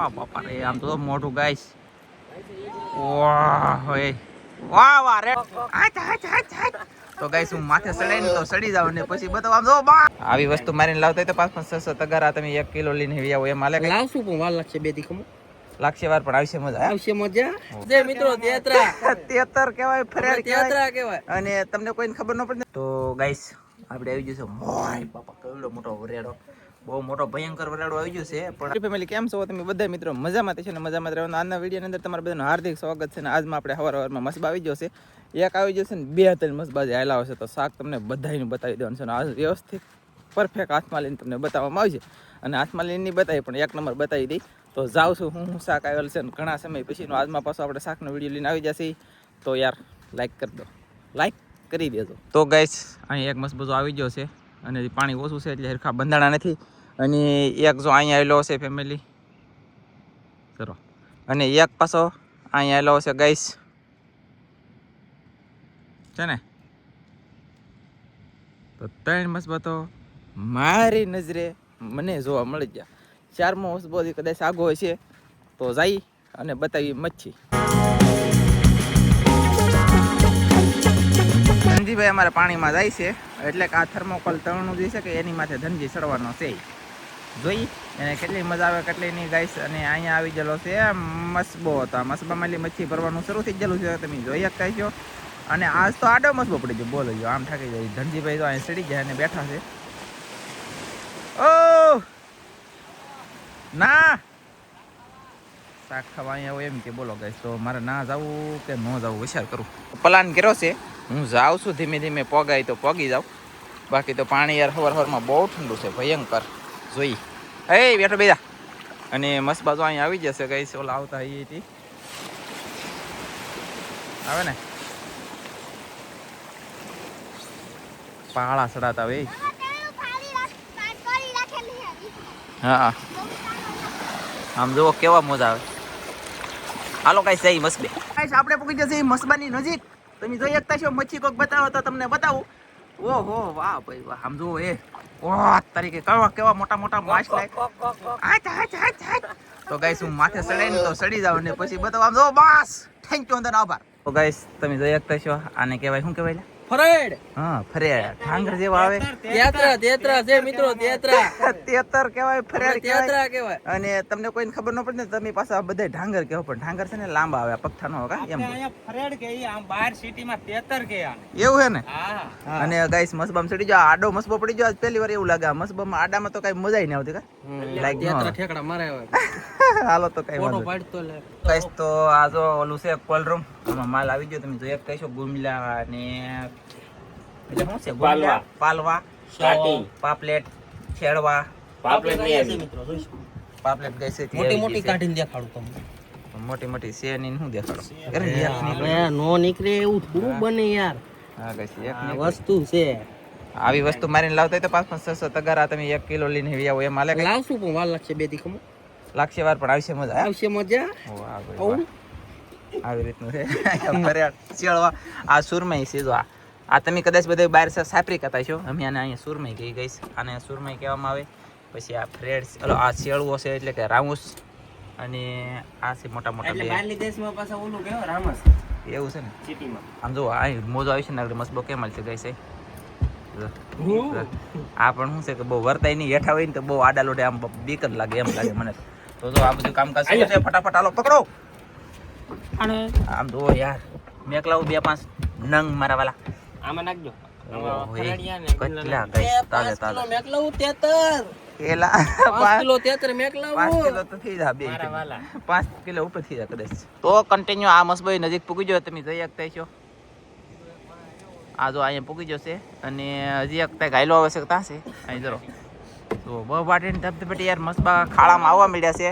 વાહ બાપા રે આમ તો મોટું ગાઈસ વાહ વાહ વાહ રે. તો ગાઈસ હું માથે સડાઈ ને તો સડી જાવ ને પછી બતાવ આમ જો બા આવી વસ્તુ મારીને લાવતા તો પાંચ પાંચ છસો તગારા તમે એક કિલો લઈને આવી આવો. એમ હાલે લાવશું પણ વાર લાગશે બે દીકમો લાગશે વાર પણ આવશે મજા આવશે મજા. જે મિત્રો તેતરા. તેતર કહેવાય કહેવાય તેતરા કહેવાય. અને તમને કોઈને ખબર ન પડે તો ગાઈસ આપણે આવી જશે મોય બાપા કેવડો મોટો વરેડો. બહુ મોટો ભયંકર વરાળો આવી ગયો છે પણ ફેમિલી કેમ છો? તમે બધા મિત્રો મજામાં છે ને મજામાં રહેવાનું. આના વિડીયોની અંદર તમારા બધાનું હાર્દિક સ્વાગત છે ને આજમાં આપણે હવાર હવારમાં મસબા આવી જશે એક આવી જશે ને બે ત્રણ મસબા જે હાલા છે તો શાક તમને બધાયનું બતાવી દેવાનું છે અને આ વ્યવસ્થિત પરફેક્ટ હાથમાં લઈને તમને બતાવવામાં આવશે અને હાથમાં લઈને નહીં બતાવી પણ એક નંબર બતાવી દઈ. તો જાઉં છું હું હું શાક આવેલ છે ને ઘણા સમય પછીનો. આજમાં પાછો આપણે શાકનો વીડિયો લઈને આવી જશે. તો યાર લાઈક કરી દો. લાઈક કરી દેજો. તો ગાઈસ અહીં એક મસબજો આવી ગયો છે. અને પાણી ઓછું છે એટલે હરખા બંધાણા નથી. અને એક જો અહીંયા આવેલો છે ફેમિલી ચલો. અને એક પાછો અહીંયા આવેલો છે ગાઈસ છે ને? તો ત્રણ મસબતો મારી નજરે મને જોવા મળી ગયા. ચારમો મસબો કદાચ આગો હશે તો જઈ અને બતાવી મચ્છી. ધનજીભાઈ અમારે પાણીમાં જાય છે. એટલે કે આ થર્મોકોલ તળનું જે છે કે એની માથે ધનજી ચડવાનો છે. જોઈ? એને કેટલી મજા આવે, કેટલી નહીં ગાઈશ અને અહીંયા આવી ગયેલો છે મસબો હતો. આ મસબામાં એટલી મચ્છી ભરવાનું શરૂ થઈ ગયેલું છે, તમે જોઈ શકતા છો. અને આજ તો આડો મસબો પડી ગયો. બોલો જો, આમ થાકી જાય. ધનજીભાઈ તો અહીં ચડી ગયા અને બેઠા છે. ઓ ના! શાક ખાવા અહીંયા આવું એમ કે બોલો ગાઈશ તો મારે ના જવું કે ન જવું, વિચાર કરું. પ્લાન કર્યો છે. હું જાઉં છું ધીમે ધીમે, પગાય તો પગી જાઉં. બાકી તો પાણી યાર હવાર હવારમાં બહુ ઠંડુ છે, ભયંકર. જોઈ. હે, બેઠો બેજા. અને મસ્ત બાજુ અહીંયા આવી જશે ગાઈશ ઓલા આવતા એ હતી આવે ને? પાળા સડાતા હોય. હા. આમ જુઓ કેવા મજા આવે. હાલો કાંઈ સહી મસબે કાંઈ આપણે પૂકી જશે મસબાની નજીક. તમે જોઈ શકતા છો મચ્છી કોક બતાવો તો તમને બતાવું. ઓહો વાહ ભાઈ વાહ સમજો એ. ઓહ તરીકે કેવા કેવા મોટા મોટા માછ લાય. તો ગાઈસ હું માથે સડાઈ તો સડી જાવ ને પછી બતાવો. આમ જો બસ. થેન્ક યુ અંદર આભાર. તો ગાઈસ તમે જોઈ શકતા છો આને કહેવાય શું કહેવાય? ફરેડ. હા ફરેડ. ઠાંગર જેવો આવે. તેતરા તેતરા છે મિત્રો તેતરા. તેતર કહેવાય ફરેડ કહેવાય તેતરા કહેવાય. અને તમને કોઈને ખબર ન પડે ને તમે પાછા બધા ઢાંગર કહેવો પણ ઢાંગર છે ને લાંબા આવે પગથા નો કા એમ ફરેડ કે આમ બહાર સિટીમાં તેતર કે એવું હે ને? હા અને ગાઈસ મસબામ ચડી જાવ આડો મસબો પડી જાવ પહેલી વાર એવું લાગે આ મસબામાં આડામાં તો કઈ મજા નહીં આવતી કા? લાઈક તેતરા ઠેકડા મારે હાલો તો કઈ ફોટો વાંધો પાડતો લે. ગાઈસ તો આ જો ઓલું છે કોલ્ડ રૂમ આમાં માલ આવી ગયો તમે જોઈ શકતા છો ગુમલા ને એટલે શું છે? ગુમલા પાલવા. સ્ટાર્ટિંગ. પાપલેટ છેડવા. પાપલેટ નહીં આવી મિત્રો? જોઈશું. પાપલેટ ગઈ છે? મોટી મોટી કાઢીને દેખાડું તમને. મોટી મોટી છે ની શું દેખાડો? અરે એક નો નીકળે. એવું થોડું બને યાર. હા ગાઈસ એક આ વસ્તુ છે. આવી વસ્તુ મારીને લાવતા હોય તો પાંચ પાંચ છસો તગારા તમે એક કિલો લઈને વી આવો. એ હાલે કઈ? લાવશું પણ વાર લાગશે બે દીકમો લાગશે વાર પણ આવશે મજા આવશે મજા. આવું રીતનું છે. શિયાળવા આ સુરમઈ છે જો આ. તમે કદાચ બધા બહાર સાપરી કહેતા છો અમે આને અહીંયા સુરમઈ કહી ગઈશ આને સુરમઈ કહેવામાં આવે. પછી આ ફ્રેડ ઓલો આ શિયાળવો છે એટલે કે રામુસ અને આ છે મોટા મોટા બે. દેશમાં પાછા ઓલું કેવો રામસ. એવું છે ને? સિટીમાં. આમ જો આ મોજો આવી છે ને મસબો કેમ છે ગઈ છે? આ પણ શું છે કે બહુ વર્તાય નહીં. હેઠા હોય ને તો બહુ આડા લોટે આમ બીક જ લાગે એમ લાગે મને. તો. તો જો આ બધું કામકાજ છે. ફટાફટ આલો પકડો. અને આમ જો યાર મેક લાવું બે પાંચ નંગ મારા વાલા. આમાં નાખજો. કેટલા. મેકલાવું કિલો મેકલાવું કિલો તો થઈ જાય બે મારા વાલા. પાંચ કિલો ઉપર થઈ જાય કદાચ. તો કન્ટિન્યુ આ મસબાઈ નજીક પૂકી ગયો તમે જઈ શકતા છો આ જો અહીંયા પૂકી જશે અને હજી એક ત્યાં ગાયલો ત્યાં છે અહીં જરો. તો બહુ વાટીને ધબધબેટી યાર મસ્બા ખાડામાં આવવા મળ્યા છે.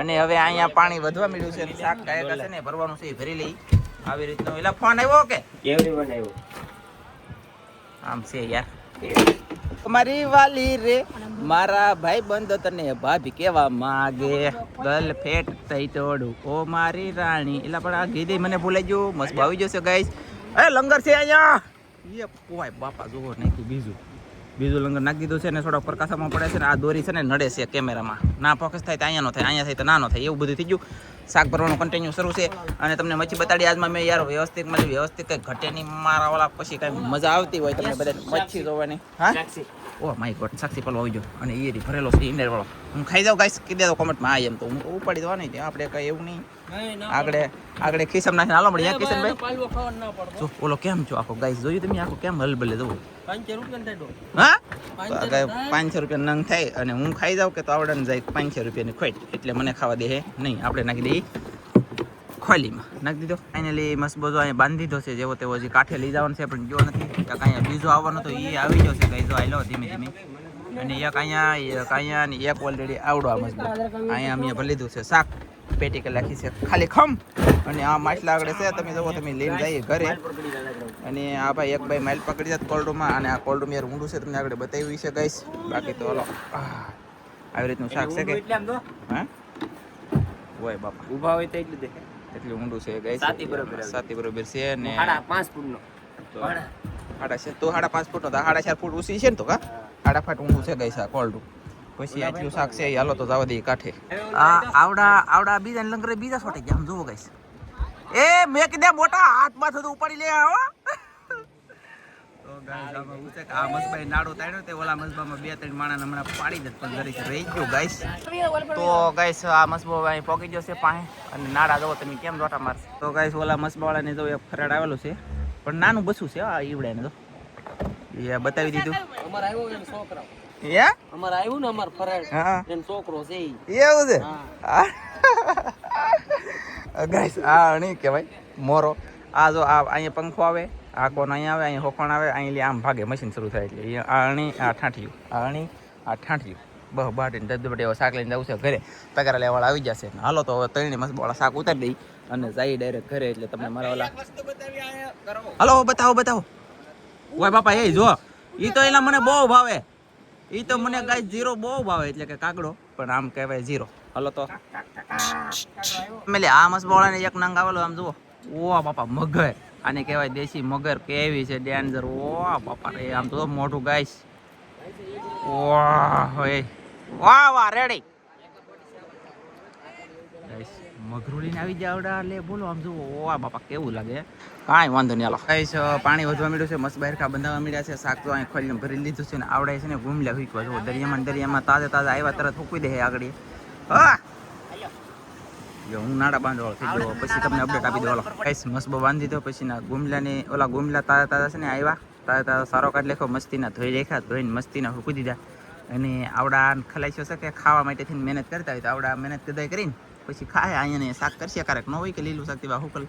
અને હવે અહીંયા પાણી વધવા મળ્યું છે અને શાક કાયકા છે ને ભરવાનું છે એ ભરી લઈ. આવી રીતનો એટલે ફોન આવ્યો કે? કેવડી આવ્યો? આમ છે યાર. મારી વાલી રે મારા ભાઈ બંધ તને ભાભી કેવા માગે. ગલ ફેટ થઈ તોડું. ઓ મારી રાણી. એટલે પણ આ ગીધી મને ભૂલાઈ ગયું. મસ્ત ભાવી જશે ગાઈસ એ લંગર છે અહીંયા. એ પોવાય બાપા જોવો નાખી બીજું. બીજું લંગર નાખી દીધું છે ને થોડો પ્રકાશામાં પડે છે ને આ દોરી છે ને નડે છે કેમેરામાં. ના ફોકસ થાય તો અહીંયા નો થાય અહીંયા થાય તો નાનો થાય, એવું બધું થઈ ગયું. શાક ભરવાનું કન્ટિન્યુ શરૂ છે અને તમને મચ્છી બતાડી, આજમાં મેં યાર વ્યવસ્થિત મળી વ્યવસ્થિત કંઈ ઘટે નહીં મારા પછી કાંઈ મજા આવતી હોય તમને બધા મચ્છી જોવાની. હા? ઓ માય ગોડ સાક્ષી પલો આવી ગયો અને એ ભરેલો છે ઇન્ડર વાળો હું ખાઈ જાઉં ગાઈસ કીધે તો કોમેન્ટમાં આ એમ તો હું ઉપાડી દેવા નહીં આપણે કઈ એવું નહીં. આગળ આગળ ખિસમ નાખીને હાલો મળી કિશનભાઈ પાલવો ખાવાનું ના પડતો જો ઓલો કેમ છો આખો? ગાઈસ જોયું તમે આખો કેમ હલબલે જવું પાંચસો રૂપિયા નંગ થાય અને હું ખાઈ જાઉં કે તો આવડે જાય પાંચસો રૂપિયાની ખોટ. એટલે મને ખાવા દે નહીં આપણે નાખી દઈએ. ખોલીમાં. નાખી દીધો. ફાઇનલી મસ્ત બધો અહીંયા બાંધી દીધો છે. જેવો તેવો હજી કાંઠે લઈ જવાનો છે પણ જો નથી. એક અહીંયા બીજો આવવાનો તો એ આવી ગયો છે કઈ જો આયલો ધીમે ધીમે. અને એક અહીંયા એક અહીંયા અને એક ઓલરેડી આવડો આ મસ્ત અહીંયા અમે ભરી લીધું છે શાક. પેટી કે રાખી છે ખાલી ખમ. અને આ માછલા આગળ છે તમે જુઓ તમે લઈને જઈએ ઘરે. અને આ ભાઈ એક ભાઈ માઇલ પકડી જાય કોલ્ડરૂમમાં અને આ કોલ્ડરૂમ યાર ઊંડું છે તમને આગળ બતાવી છે ગઈશ બાકી તો હલો. આવી રીતનું શાક છે કે? હા? હોય બાપા. ઊભા હોય તો એટલું દેખાય. એટલું ઊંડું છે ગાય સાતી બરોબર સાતી બરોબર છે ને સાડા પાંચ ફૂટનો. સાડા છે તો સાડા પાંચ ફૂટ સાડા ચાર ફૂટ ઊંચી છે ને તો કા? સાડા ફાટ ઊંડું છે ગાય સા કોલડું. પછી આટલું શાક છે હાલો તો જવા દઈએ કાઠે. આ આવડા આવડા બીજા લંગરે બીજા છોટે ગયા આમ જોવો ગાઈસ એ મેં કીધે મોટા હાથમાં થતું ઉપાડી લે આવો તો ગાઈસ આમાં હું છે કે આ મસબાઈ નાડો તાડ્યો તે ઓલા મસબામાં બે ત્રણ માણસ હમણાં પાડી દે પણ જરીક રહી ગયો ગાઈસ તો ગાઈસ આ મસબો અહીં પોકી ગયો છે પાસે અને નાડા જોવો તમે કેમ જોટા મારશે? તો ગાઈસ ઓલા મસબાવાળાને જો એક ફરાડ આવેલું છે. પણ નાનું બસું છે આ ઈવડાને તો એ બતાવી દીધું. અમારે આવ્યો એમ છોકરા એ અમારે આવ્યું ને અમાર ફરાળ. હા. એમ છોકરો છે ઈ. એવું છે? ગાઈસ આ નહીં કહેવાય. મોરો. આ જો આ અહીંયા પંખો આવે. આ કોણ અહીં આવે? અહીં હોકોણ આવે? અહીં આમ ભાગે મશીન શરૂ થાય એટલે. આ અણી, આ ઠાંઠિયું. આ અણી, આ ઠાંઠિયું. બહ બાટીને ધબધબટે એવા શાક લઈને જવું છે ઘરે. તગારા લેવાળા આવી જશે. હાલો તો હવે ત્રણે મસ્ત વાળા શાક ઉતારી દઈ અને જઈ ડાયરેક્ટ ઘરે એટલે તમને મારા ઓલા હાલો, બતાવો બતાવો. ઓય બાપા, એ જો. એ તો એના મને બહુ ભાવે. એ તો મને ગાય ઝીરો બહુ ભાવે, એટલે કે કાગડો. પણ આમ કહેવાય ઝીરો હાલો તો. મેલે આ મસબોળાને એક નંગ આવેલો, આમ જુઓ. ઓ બાપા મગર આને કહેવાય દેશી મગર કેવી છે ડેન્જર. ઓ બાપા રે આમ તો મોટું ગાઈસ વાહ વાહ રેડી ગાઈસ આવી જાવડા લે, બોલો, આમ જુઓ. ઓ બાપા, કેવું લાગે? કાંઈ વાંધો નહીં, હાલો. ગાઈસ પાણી વધવા મળ્યું છે. મસ્ત બહેરખા બંધાવા મળ્યા છે. શાક તો અહીં ખોલીને ભરી લીધું છે ને આવડે છે ને. ઘૂમલ્યા હુકવા જો દરિયામાં દરિયામાં તાજા તાજા આવ્યા તરત ફૂકવી દે આગળ. હા. જો હું નાડા બાંધવાળો થઈ ગયો. પછી તમને અપડેટ આપી દો કઈ મસ્ત મસ્ત બાંધી દો પછી ના ગુમલાને ઓલા ગુમલા તાજા તાજા છે ને આવ્યા? તાજા તાજા સારો કાઢ લેખો મસ્તીના ધોઈ રેખા ધોઈને મસ્તીના હુકવી દીધા. અને આવડા ખલાઈશો છે કે ખાવા માટે થઈને મહેનત કરતા હોય તો આવડા મહેનત કદાય કરીને પછી ખાય. અહીંયા શાક કરશે ક્યારેક. ન હોય કે લીલું શાક તેવા હુકલ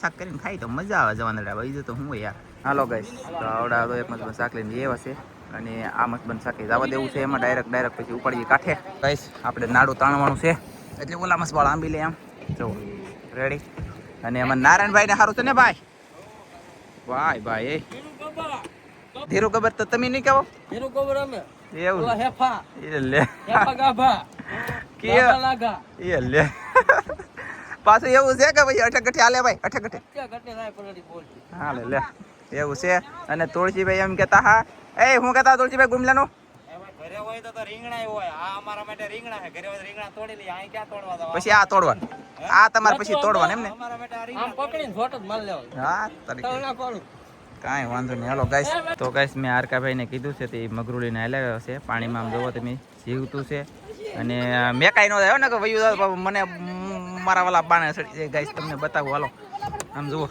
શાક કરીને ખાય તો મજા આવે જવાના બીજું તો હું હોય યાર. હાલો ગઈશ તો આવડા તો એક મસ્ત શાક લઈને એવા છે. અને આ મસ્ત બન શાકે જવા દેવું છે. એમાં ડાયરેક્ટ ડાયરેક્ટ પછી ઉપાડીએ કાંઠે. ગાઈસ આપણે નાડું તાણવાનું છે. એટલે ઓલા મસ્ત વાળા આંબી લે એમ. જો રેડી અને એમાં નારાયણભાઈ ને સારું છે ને ભાઈ? ભાઈ ભાઈ એ. ધીરુ ખબર તો તમે નહીં કહો? ધીરુ ખબર અમે. એવું. હેફા. એ લે. હેફા ગાભા. કે લાગા. એ લે. પાછું એવું છે કે ભાઈ અઠકઠે હાલે ભાઈ હાલે લે. એવું છે. અને તુલસીભાઈ એમ કહેતા હા. એ હું કહેતા તુલસીભાઈ ગુમલાનું? હોય તો તો રીંગણા હોય. આ અમારા માટે રીંગણા છે. ઘરે રીંગણા તોડી લઈએ. અહીં ક્યાં તોડવા દો પછી આ તોડવાનું. આ તમારે પછી તોડવાનું એમ ને? અમારા માટે આ રીંગણા આમ પકડીને ફોટો જ માર લેવો હા તરીકે તળ નાખવાનું. કાંઈ વાંધો નહીં. હાલો ગાઈસ તો ગાઈસ મેં આરકાભાઈને કીધું છે તે મગરું લઈને હાલ્યા છે. પાણીમાં આમ જોવો તમે જીવતું છે. અને મેં કાંઈ ન થયો. ને કે વયું મને મારા વાલા બાણે સડી જાય. ગાઈસ તમને બતાવું. હાલો. આમ જુઓ.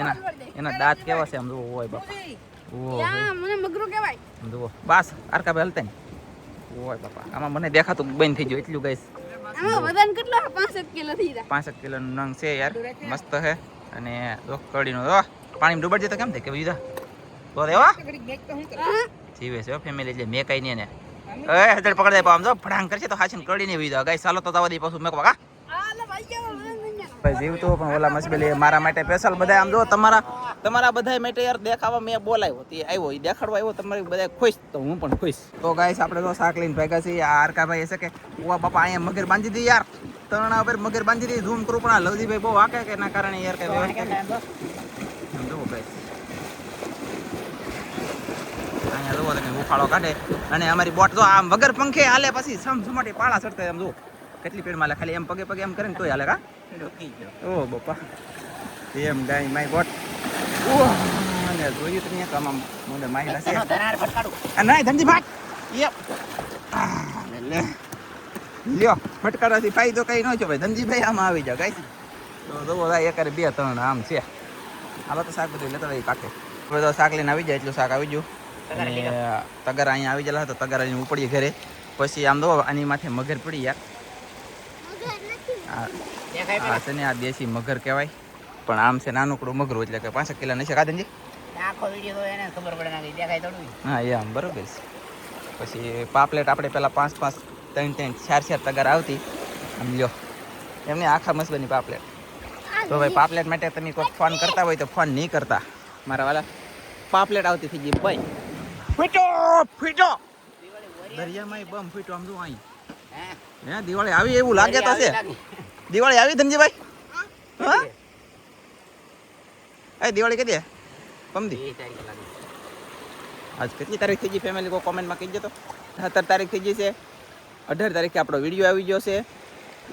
એના એના દાંત કેવા છે? આમ જુઓ હોય બાપા. ઓહો. મને મગરું કહેવાય. જુઓ. બસ આરકાભાઈ હલતા ને. ઓય બાપા. આમાં મને દેખાતું બંધ થઈ ગયું એટલું ગાઈસ આમાં વજન કેટલો પાંસઠ કિલો થઈ જાય. પાંસઠ કિલોનું નંગ છે યાર. મસ્ત છે. અને જો કડીનો પાણી ડૂબડ તો કેમ થાય કે બીજા? તો દેવા જીવે છે ફેમિલી એટલે મેં કઈ નહીં ને એ હજડ પકડાય આમ જો ફડાંગ કરશે તો હાચીને કડી નહીં વિધા. ગાય સાલો તો દે પાછું મેં કા? ભાઈ ભાઈ જીવતો પણ ઓલા મસબેલી મારા માટે સ્પેશિયલ બધા આમ જો તમારા તમારા બધા માટે યાર દેખાવા મેં બોલાવ્યો તે આવ્યો એ દેખાડવા આવ્યો તમારી બધા ખુશ તો હું પણ ખુશ. તો ગાઈસ આપણે તો શાક લઈને ભેગા છીએ આ આરકા ભાઈ છે કે ઓવા બાપા અહીંયા મગર બાંધી દી યાર. તરણા ઉપર મગર બાંધી દી ઝૂમ કરું પણ આ લવજીભાઈ બહુ વાકે કે એના કારણે યાર કઈ સમજો જુઓ guys. અહીંયા જુઓ તમે ઉફાળો કાઢે. અને અમારી બોટ જો આમ વગર પંખે હાલે પછી સમ સમાટી પાળા ચડતા એમ જો. કેટલી પેડ માલે ખાલી એમ પગે પગે એમ કરે ને તોય હાલે કા? ઓ બપા. એમ ગાય માય ગોટ. ઓ અને જોયું તમે કામ આમ મોઢે માહિલા છે આ નહીં ધનજી ભાગ યપ. લે લ્યો ફટકારાથી ફાયદો કઈ ન છો ભાઈ. ધનજીભાઈ આમાં આવી જાવ ગાય તો જોવો ભાઈ એક હારે બે ત્રણ આમ છે. હાલો તો શાક બધું લેતા હોય કાકે હવે તો શાક લઈને આવી જાય એટલું શાક આવી ગયું. તગર અહીંયા આવી ગયેલા તો તગર અહીં ઉપડીએ ઘરે. પછી આમ દો આની માથે મગર પડી યાર આ છે ને આ દેશી મગર કહેવાય. પણ આમ છે નાનકડું મગરું એટલે કે પાંસઠ કિલો નહીં છે કાદનજી આખો વીડિયો તો એને ખબર પડે ના દેખાય થોડું હા એ આમ બરોબર છે. પછી પાપલેટ આપણે પહેલાં પાંચ પાંચ ત્રણ ત્રણ ચાર ચાર તગાર આવતી. આમ લ્યો. એમને આખા મસબની પાપલેટ. તો ભાઈ પાપલેટ માટે તમે કોઈ ફોન કરતા હોય તો ફોન નહીં કરતા. મારા વાલા પાપલેટ આવતી થઈ ગઈ ભાઈ. ફીટો ફીટો. દરિયામાં બમ ફીટો આમ જો અહીં. હે? દિવાળી આવી એવું લાગે તો છે. દિવાળી આવી ધનજીભાઈ? હા? એ દિવાળી કદી પમદી. આજ કેટલી તારીખ થઈ ગઈ ફેમિલી કો કોમેન્ટમાં કહી તો. સત્તર તારીખ થઈ ગઈ છે. અઢાર તારીખે આપણો વીડિયો આવી ગયો છે.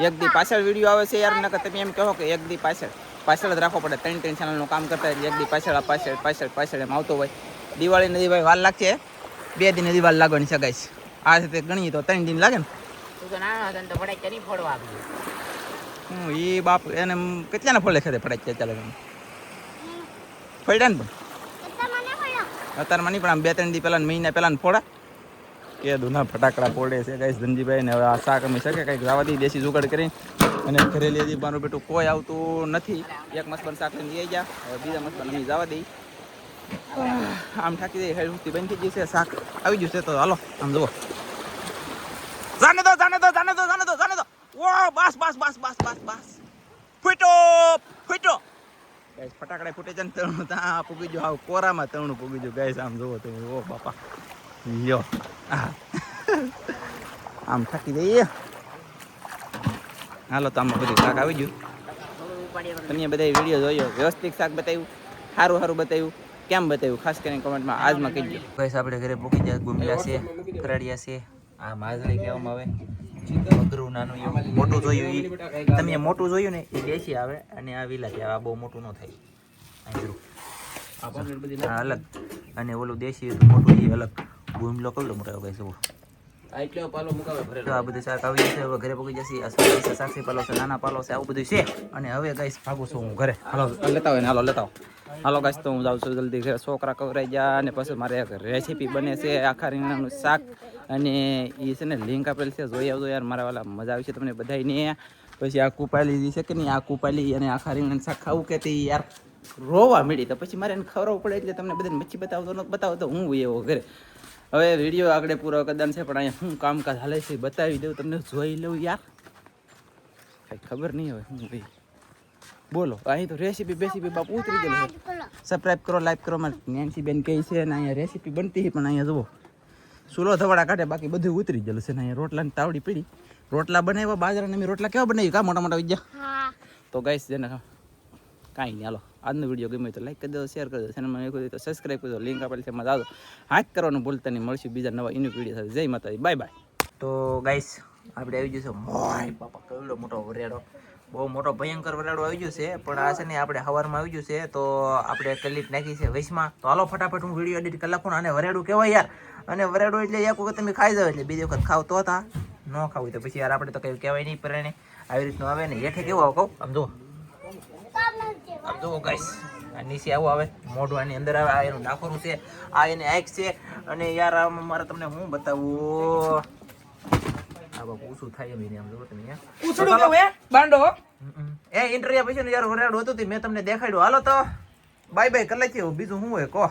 એક દી પાછળ વીડિયો આવે છે યાર નકર તમે એમ કહો કે એક દી પાછળ. પાછળ જ રાખવો પડે. ત્રણ ત્રણ ચેનલનું કામ કરતા એટલે એક દી પાછળ પાછળ પાછળ પાછળ એમ આવતો હોય. દિવાળી નદી ભાઈ વાર લાગશે. બે દિન નદી વાર લાગવાની સગાઈ છે આ રીતે ગણીએ તો ત્રણ દિન લાગે ને. તું તો નાનો હતો તો પડાઈ કરી ફોડવા આપ્યું હું એ બાપ એને કેટલાને ફોલે ખેતે પડાય છે ચાલે ફોડ્યા ને પણ? અત્યારમાં નહીં પણ આમ બે ત્રણ દી પહેલા મહિના પહેલા ફોડા. કે દુના ફટાકડા ફોડે છે કઈ ધનજીભાઈ ને હવે આ શાક અમે શકે કંઈક જવા દઈ દેશી જુગાડ કરી. અને ઘરે લઈ જઈ મારું બેટું કોઈ આવતું નથી. એક મસ્તબન શાક લઈને લઈ ગયા હવે બીજા મસ્તબન અમે જવા દઈ આમ ઠાકી દઈ હેડ બનતી બંધ થઈ જશે શાક આવી ગયું છે તો હાલો આમ જુઓ જાને દો જાને દો જાને દો જાને દો જાને દો ઓ બસ બસ બસ બસ બસ બસ ફૂટો ફૂટો ગાઈસ ફટાકડા ફૂટે છે ને તણું ત્યાં પૂગી જો આવું કોરામાં તણું પૂગી જો ગાઈસ આમ જોવો તમે. ઓ બાપા. યો. આમ થાકી જઈએ. હાલો તો આમાં બધું શાક આવી ગયું. તમે બધા વીડિયો જોયો. વ્યવસ્થિત શાક બતાવ્યું. સારું સારું બતાવ્યું. કેમ બતાવ્યું? ખાસ કરીને કોમેન્ટમાં આજમાં કહીજો. ગાઈસ આપણે ઘરે પૂકી જાય ગુમલા છે કરાડિયા છે. આ નહીં કહેવામાં આવે. મગરું નાનું એવું મોટું જોયું એ તમે મોટું જોયું ને એ દેશી આવે અને આ વિલાતી આવે આ બહુ મોટું ન થાય. આ અલગ. અને ઓલું દેશી મોટું એ અલગ. ગુમલો કવડો મોટો આવે જુઓ. આ બધું શાક આવી જશે હવે ઘરે પગી જશે. આ સાક્ષી પાલો છે નાના પાલો છે આવું બધું છે. અને હવે ગાઈસ ભાગું છું હું ઘરે. હાલો લેતા હોય ને હાલો લેતા હાલો ગાઈસ તો હું જાઉં છું જલ્દી ઘરે. છોકરા કવરાઈ ગયા અને પછી મારે રેસીપી બને છે આખા રીંગણાનું શાક. અને એ છે ને લિંક આપેલ છે જોઈ આવજો યાર મારા વાલા મજા આવી છે તમને બધાયને. પછી આ કુપાલી જે છે કે નહીં આ કુપાલી અને આખા રીંગણાનું શાક ખાવું કે તે યાર રોવા મળી તો પછી મારે એને ખવડાવવું પડે એટલે તમને બધાને મચ્છી બતાવતો ન બતાવતો હું એવો ઘરે. હવે વીડિયો આગળ પૂરો કદાન છે પણ અહીંયા શું કામકાજ હાલે છે બતાવી દઉં તમને જોઈ લઉં યાર. કઈ ખબર નહીં હવે હું ભાઈ બોલો અહીં તો રેસીપી બેસીપી બાપ ઉતરી ગયેલો સબસ્ક્રાઈબ કરો લાઈક કરો મારે નેન્સી બેન કહે છે અને અહીંયા રેસીપી બનતી પણ અહીંયા જુઓ. સુલો ધવાડા કાઢે બાકી બધું ઉતરી ગયેલું છે ને અહીંયા રોટલાની તાવડી પડી. રોટલા બનાવ્યા બાજરાને મેં રોટલા કેવા બનાવી કા મોટા મોટા વિદ્યા તો ગાઈશ જેને કાંઈ નહીં હાલો. આજનો વીડિયો ગમ્યો તો લાઈક કરી દો શેર કરી દો ચેનલમાં એક તો સબસ્ક્રાઈબ કરી દો લિંક આપેલી છે એમાં જાઓ હાથ કરવાનું ભૂલતા નહીં મળશું બીજા નવા ઇન્યુ વીડિયો સાથે. જય માતાજી બાય બાય તો ગાઈસ આપણે આવી જશે મોય બાપા કેવડો મોટો વરેડો બહુ મોટો ભયંકર વરેડો આવી ગયો છે પણ આ છે ને આપણે સવારમાં આવી ગયું છે તો આપણે ક્લિપ નાખી છે વૈશમાં. તો હાલો ફટાફટ હું વીડિયો એડિટ કરી નાખું અને વરેડું કહેવાય યાર. અને વરાડો એટલે એક વખત તમે ખાઈ જાવ એટલે બીજી વખત ખાવ તો હતા. ન ખાવું તો પછી યાર આપણે તો કઈ કહેવાય નહીં પરણે. આવી રીતનું આવે ને. હેઠે કેવું આવું કહું? આમ જુઓ. આમ જુઓ ગાઈસ આ નીચે આવું આવે. મોઢું આની અંદર આવે. આ એનું નાખોરું છે. આ એને આંખ છે. અને યાર આમાં મારે તમને હું બતાવું? આ બાપુ ઊંચું થાય એમ એને આમ જુઓ તમે યાર. કેવું એ ઇન્ટરવ્યુ પછી યાર વરાડો હતું તે. મેં તમને દેખાડ્યું. હાલો તો. બાય બાય કરી નાખીએ બીજું શું હોય? કહો.